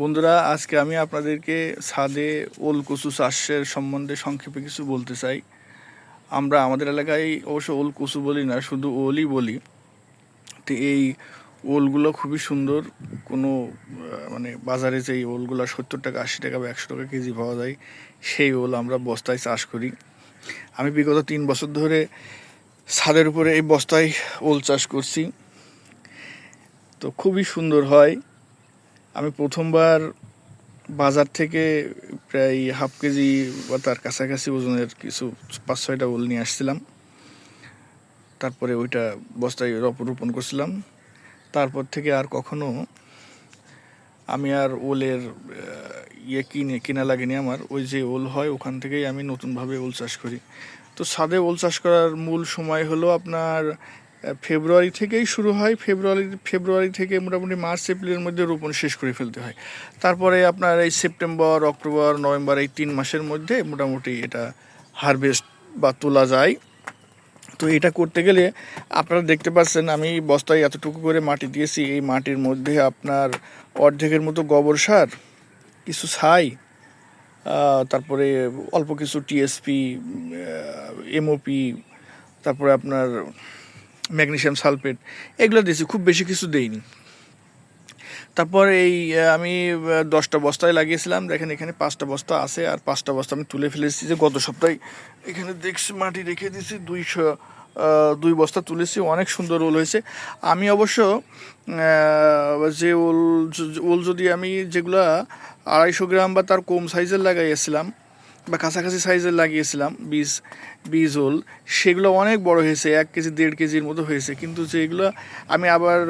বন্ধুরা, আজকে আমি আপনাদেরকে ছাদে ওল কচু চাষের সম্বন্ধে সংক্ষেপে কিছু বলতে চাই। আমরা আমাদের এলাকায় অবশ্য ওল কচু বলি না, শুধু ওলই বলি। তো এই ওলগুলো খুবই সুন্দর। কোনো মানে বাজারে যে ওলগুলো সত্তর টাকা, আশি টাকা বা একশো টাকা কেজি পাওয়া যায়, সেই ওল আমরা বস্তায় চাষ করি। আমি বিগত তিন বছর ধরে ছাদের উপরে এই বস্তায় ওল চাষ করছি। তো খুবই সুন্দর হয়। আমি প্রথমবার বাজার থেকে প্রায় হাফ কেজি বা তার কাছাকাছি ওজনের কিছু পাঁচ ছয়টা ওল নিয়ে আসছিলাম। তারপরে ওইটা বস্তায় রপ, রোপণ করছিলাম। তারপর থেকে আর কখনো আমি আর ওলের ইয়ে কিনে, কেনা লাগেনি আমার। ওই যে ওল হয় ওখান থেকেই আমি নতুনভাবে ওল চাষ করি। তো ছাদে ওল চাষ করার মূল সময় হলো আপনার ফেব্রুয়ারি থেকেই শুরু হয়। ফেব্রুয়ারি ফেব্রুয়ারি থেকে মোটামুটি মার্চ, এপ্রিলের মধ্যে রোপণ শেষ করে ফেলতে হয়। তারপরে আপনার এই সেপ্টেম্বর, অক্টোবর, নভেম্বর এই তিন মাসের মধ্যে মোটামুটি এটা হারভেস্ট বা তোলা যায়। তো এটা করতে গেলে আপনারা দেখতে পাচ্ছেন, আমি বস্তায় এতটুকু করে মাটি দিয়েছি। এই মাটির মধ্যে আপনার অর্ধেকের মতো গোবর সার, কিছু ছাই তারপরে অল্প কিছু টিএসপি এমওপি তারপরে আপনার ম্যাগনেসিয়াম সালফেট, এগুলো দিয়েছি, খুব বেশি কিছু দেইনি। তারপর এই আমি দশটা বস্তায় লাগিয়েছিলাম, দেখেন এখানে পাঁচটা বস্তা আছে, আর পাঁচটা বস্তা আমি তুলে ফেলেছি যে গত সপ্তাহে এখানে দেখছি, মাটি রেখে দিয়েছি, দুইশো দুই বস্তা তুলেছি, অনেক সুন্দর ওল হয়েছে। আমি অবশ্য যে ওল ওল যদি আমি যেগুলা আড়াইশো গ্রাম বা তার কম সাইজের লাগাইয়েছিলাম বা কাছাকাছি সাইজের লাগিয়েছিলাম বীজ বীজ ওল সেগুলো অনেক বড় হয়েছে, এক কেজি, দেড় কেজির মতো হয়েছে। কিন্তু যেগুলো আমি আবার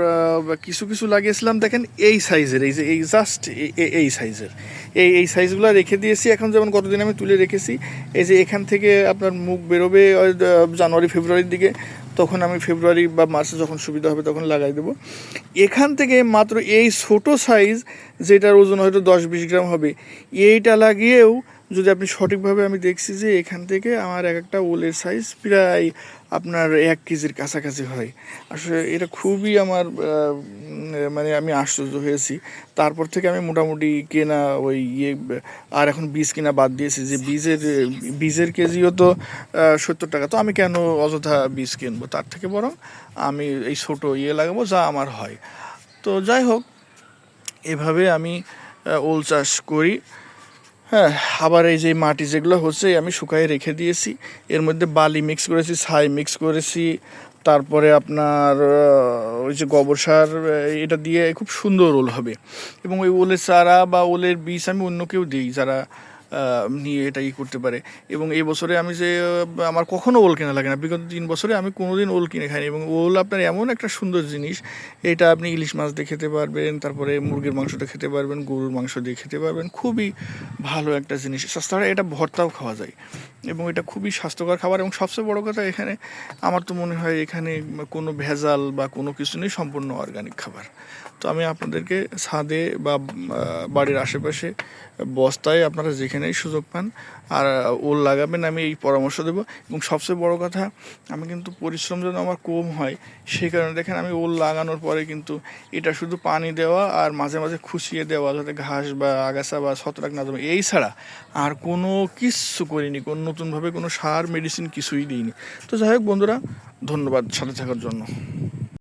কিছু কিছু লাগিয়েছিলাম, দেখেন এই সাইজের, এই যে, এই জাস্ট এই সাইজের। এই এই সাইজগুলো রেখে দিয়েছি, এখন যেমন কতদিন আমি তুলে রেখেছি, এই যে এখান থেকে আপনার মুখ বেরোবে জানুয়ারি, ফেব্রুয়ারির দিকে, তখন আমি ফেব্রুয়ারি বা মার্চে যখন সুবিধা হবে তখন লাগাই দেবো। এখান থেকে মাত্র এই ছোট সাইজ, যেটার ওজন হয়তো দশ, বিশ গ্রাম হবে, এইটা লাগিয়েও যদি আপনি সঠিকভাবে আমি দেখছি যে এখান থেকে আমার এক একটা ওলের সাইজ প্রায় আপনার এক কেজির কাছাকাছি হয়। আসলে এটা খুবই আমার মানে আমি আশ্চর্য হয়েছি। তারপর থেকে আমি মোটামুটি কেনা ওই ইয়ে আর এখন বীজ কেনা বাদ দিয়েছি যে বীজের বীজের কেজিও তো সত্তর টাকা। তো আমি কেন অযথা বীজ কিনবো? তার থেকে বরং আমি এই ছোট ইয়ে লাগাবো যা আমার হয়। তো যাই হোক, এভাবে আমি ওল চাষ করি। হ্যাঁ আবার এই যে মাটি যেগুলো হচ্ছে, আমি শুকায় রেখে দিয়েছি। এর মধ্যে বালি মিক্স করেছি, ছাই মিক্স করেছি। তারপরে আপনার ওই যে গোবর সার এটা দিয়ে খুব সুন্দর ওল হবে। এবং ওই ওলের চারা বা ওলের বীজ আমি অন্য কেউ দিই, যারা নিয়ে এটা ই করতে পারে। এবং এই বছরে আমি যে আমার কখনো ওল কেনা লাগে না। বিগত তিন বছরে আমি কোনোদিন ওল কিনে খাইনি এবং ওল আপনার এমন একটা সুন্দর জিনিস, এটা আপনি ইলিশ মাছ দিয়ে খেতে পারবেন, তারপরে মুরগির মাংসটা খেতে পারবেন, গরুর মাংস দিয়ে খেতে পারবেন। খুবই ভালো একটা জিনিস। তাছাড়া এটা ভর্তাও খাওয়া যায়। এবং এটা খুবই স্বাস্থ্যকর খাবার এবং সবচেয়ে বড় কথা এখানে আমার তো মনে হয় এখানে কোনো ভেজাল বা কোনো কিছু নেই, সম্পূর্ণ অর্গানিক খাবার। তো আমি আপনাদেরকে ছাদে বা বাড়ির আশেপাশে বস্তায় আপনারা যেখানেই সুযোগ পান আর ওল লাগাবেন, আমি এই পরামর্শ দেবো। এবং সবচেয়ে বড় কথা, আমি কিন্তু পরিশ্রম যেন আমার কম হয়, সেই কারণে দেখেন আমি ওল লাগানোর পরে কিন্তু এটা শুধু পানি দেওয়া আর মাঝে মাঝে খুশিয়ে দেওয়া, যাতে ঘাস বা আগাছা বা ছত্রাক না জমে, এই ছাড়া আর কোনো কিচ্ছু করিনি, কোনো নতুনভাবে কোনো সার মেডিসিন কিছুই দিইনি। তো যাই হোক বন্ধুরা ধন্যবাদ সাথে থাকার জন্য।